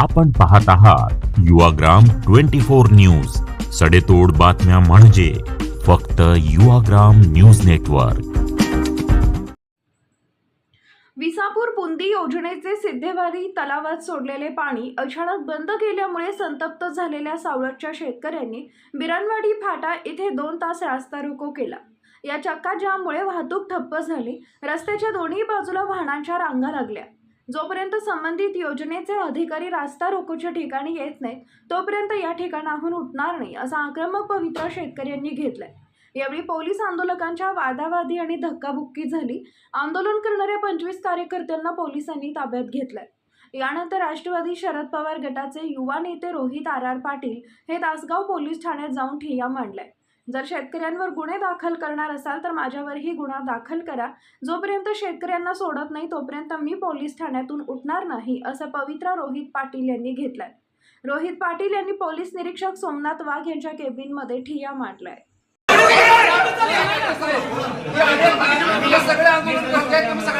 आपण पाहत आहात युवाग्राम ट्वेंटी फोर न्यूज. सडेतोड बातम्या म्हणजे फक्त युवाग्राम न्यूज नेटवर्क. विसापूर बुंदी योजनेचे सिद्धेवारी तलावात सोडलेले पाणी अचानक बंद केल्यामुळे संतप्त झालेल्या सावळटच्या शेतकऱ्यांनी बिरणवाडी फाटा येथे दोन तास रास्ता रोको केला. या चक्काजाममुळे वाहतूक ठप्प झाली. रस्त्याच्या दोन्ही बाजूला वाहनांच्या रांगा लागल्या. जोपर्यंत संबंधित योजनेचे अधिकारी रास्ता रोकोच्या ठिकाणी येत नाहीत तोपर्यंत या ठिकाणाहून उठणार नाही असा आक्रमक पवित्रा शेतकऱ्यांनी घेतलाय. यावेळी पोलीस आंदोलकांच्या वादावादी आणि धक्काबुक्की झाली. आंदोलन करणाऱ्या पंचवीस कार्यकर्त्यांना पोलिसांनी ताब्यात घेतलंय. यानंतर राष्ट्रवादी शरद पवार गटाचे युवा नेते रोहित आर आर पाटील हे तासगाव पोलीस ठाण्यात जाऊन ठिय्या मांडलाय. जर शेतकऱ्यांवर गुन्हे दाखल करणार असाल तर माझ्यावरही गुन्हा दाखल करा. जोपर्यंत शेतकऱ्यांना सोडत नाही तोपर्यंत मी पोलीस ठाण्यातून उठणार नाही असं पवित्रा रोहित पाटील यांनी घेतलाय. रोहित पाटील यांनी पोलीस निरीक्षक सोमनाथ वाघ यांच्या केबिनमध्ये ठिया मांडलाय. सगळे